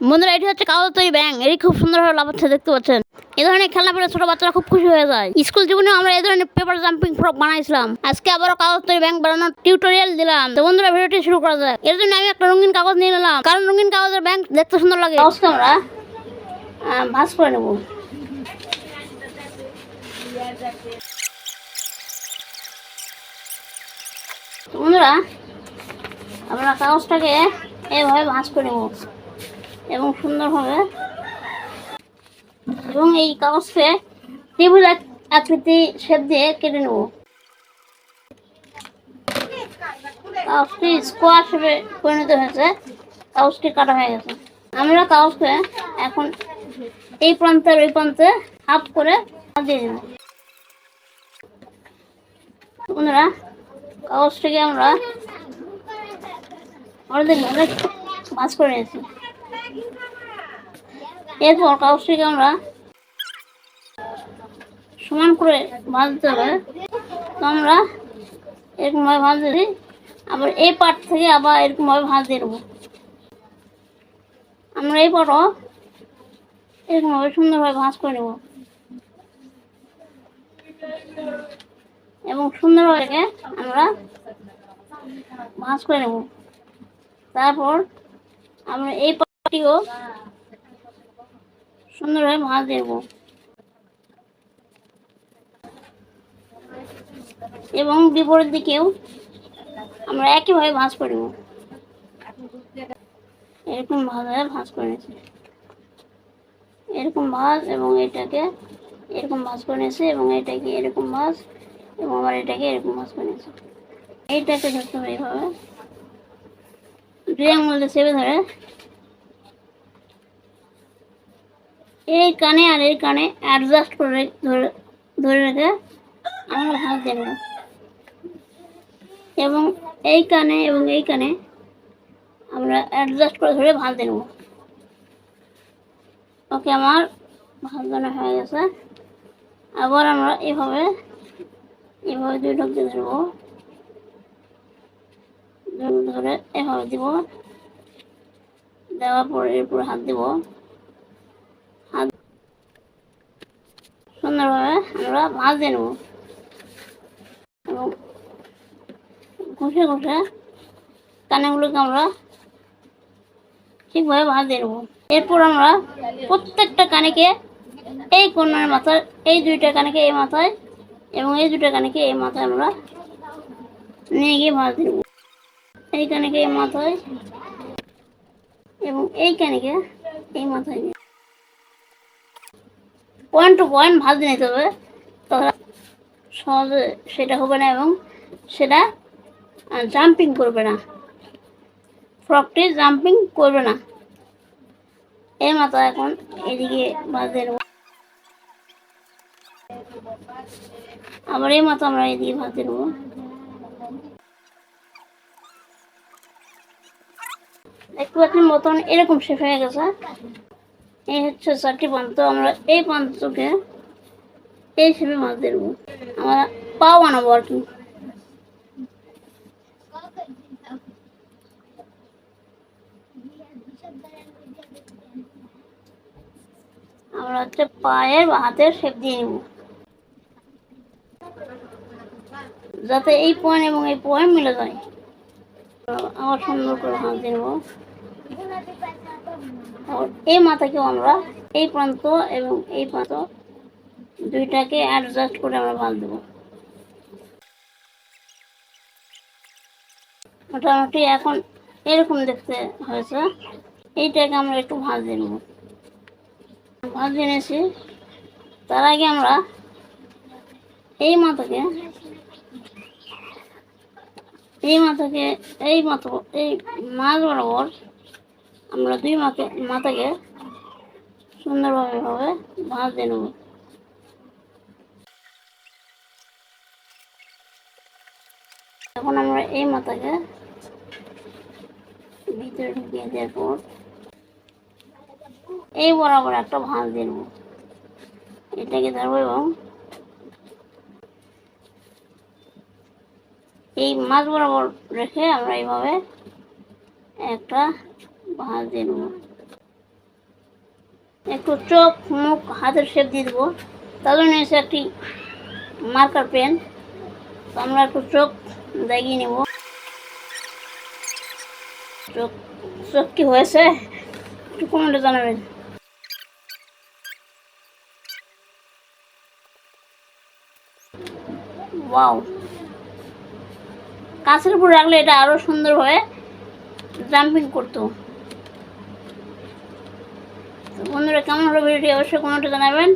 বন্ধুরা, এটি হচ্ছে তৈরি ব্যাং এটি খুব সুন্দরভাবে লাফাচ্ছে, দেখতে পাচ্ছেন? এই ধরনের খেলনা পেলে ছোট বাচ্চারা খুব খুশি হয়ে যায়। স্কুল জীবনে আমরা এই ধরনের পেপার জাম্পিং ফ্রক বানাইছিলাম। আজকে আবারও কাগজ তৈরি ব্যাংক বানানোর টিউটোরিয়াল দিলাম। তো বন্ধুরা, ভিডিওটি শুরু করা যায় এর জন্য আমি একটা রঙিন কাগজ নিয়ে নিলাম। কারণ রঙিন কাগজের ব্যাংক দেখতে সুন্দর লাগে। কাগজকে আমরা ভাঁজ করে নেব। বন্ধুরা, আমরা কাগজটাকে এইভাবে ভাঁজ করে নেব। এবং সুন্দরভাবে এবং এই কাগজকে টেবিল আকৃতি শেপ দিয়ে কেটে নেব। কাগজটি স্কোয়ার শেপে পরিণত হয়েছে। কাগজটি কাটা হয়ে গেছে। আমরা কাগজকে এখন এই প্রান্তের ওই প্রান্তে হাফ করে দিয়ে দেব। বন্ধুরা, কাগজটিকে আমরা অর্ধেক ভাগে ভাঁজ করে নিয়েছি। এরপর কাগজটিকে আমরা সমান করে ভাজতে হবে? তো আমরা এরকমভাবে ভাজ দিই, আবার এই পাট থেকে আবার এরকমভাবে ভাজ দিয়ে দেবো। আমরা এই পাটও এরকমভাবে সুন্দরভাবে ভাঁজ করে নেব। এবং সুন্দরভাবে আমরা ভাঁজ করে নেব। তারপর আমরা এই পাটিও সুন্দরভাবে ভাঁজ দেব এবং বিপরীত দিকেও আমরা একইভাবে ভাঁজ করে নেব এরকম ভাবে ভাঁজ করে নিয়েছি এরকম ভাঁজ এবং এটাকে এরকম ভাঁজ করে নিয়েছি এবং এটাকে এরকম ভাঁজ এবং আবার এটাকে এরকম ভাঁজ করে নিয়েছি এইটাকে ধরতে হবে এইভাবে। দুই ধরে এই কানে আর এই কানে অ্যাডজাস্ট করে ধরে ধরে রেখে আমরা ভাঁজ দেব এবং এই কানে এবং এই কানে আমরা অ্যাডজাস্ট করে ধরে ভাঁজ দেব ওকে, আমার ভাঁজ দেওয়া হয়ে গেছে। আবার আমরা এভাবে এভাবে দুই ঢোক দিয়ে ধরবো। ধরে এভাবে দিব। দেওয়ার পরে এরপর হাত দিব। সুন্দরভাবে আমরা ভাঁজ দিয়ে নেব। এবং ঘষে ঘষে কানেগুলোকে আমরা ঠিকভাবে ভাঁজ দিয়ে নেব। এরপর আমরা প্রত্যেকটা কানেকে এই কোনার মাথায়, এই দুইটা কানেকে এই মাথায় এবং এই দুইটা কানেকে এই মাথায় আমরা নিয়ে গিয়ে ভাঁজ দিয়ে নেব। এই কানেকে এই মাথায় এবং এই কানেকে এই মাথায় নিয়ে পয়েন্ট টু পয়েন্ট ভাঁজ নিতে হবে। তাহলে সহজে সেটা হবে না এবং সেটা জাম্পিং করবে না। ফ্রকটি জাম্পিং করবে না। এই মাথা এখন এদিকে ভাঁজ নেব আবার এই মাথা আমরা এদিকে ভাঁজ নেব দেখতে পাচ্ছেন মতন এরকম শেপ হয়ে গেছে। এই হচ্ছে চারটি প্রান্ত আমরা এই প্রান্তকে এই শেপে মাছ দেবো আমরা পাও বানাবো আর কি আমরা হচ্ছে পায়ের হাতের শেপ দিয়ে নেব। যাতে এই পয়েন্ট এবং এই পয়েন্ট মিলে যায়। আবার সুন্দর করে হাত দিয়ে নেব এই মাথাকেও আমরা এই প্রান্ত এবং এই প্রান্ত দুইটাকে অ্যাডজাস্ট করে আমরা ভাঁজ দেবো মোটামুটি এখন এরকম দেখতে হয়েছে। এইটাকে আমরা একটু ভাঁজ দিয়ে নেব। ভাঁজ নিয়েছি। তার আগে আমরা এই মাথাকে এই মাথাকে এই মাথা এই মাছ বরাবর আমরা দুই মাকে মাথাকে সুন্দরভাবে ভাবে ভাঁজ দিয়ে নেব। এখন আমরা এই মাথাকে ভিতরে ঢুকিয়ে দেওয়ার পর এই বরাবর একটা ভাঁজ দিয়ে নেব। এটাকে ধরবো এবং এই মাছ বরাবর রেখে আমরা এইভাবে একটা একটু চোখ, মুখ, হাতের শেপ দিয়ে দেবো। জন্য এসে একটি মার্কার পেন আমরা একটু চোখ দাগিয়ে নেব। চোখ চোখ কি হয়েছে? একটু কমেন্টে জানাবেন। ওয়াও কাছের উপর রাখলে এটা আরও সুন্দর হয়ে জাম্পিং করতো। বন্ধুরা কেমন হলো ভিডিওটি অবশ্যই কমেন্টে জানাবেন।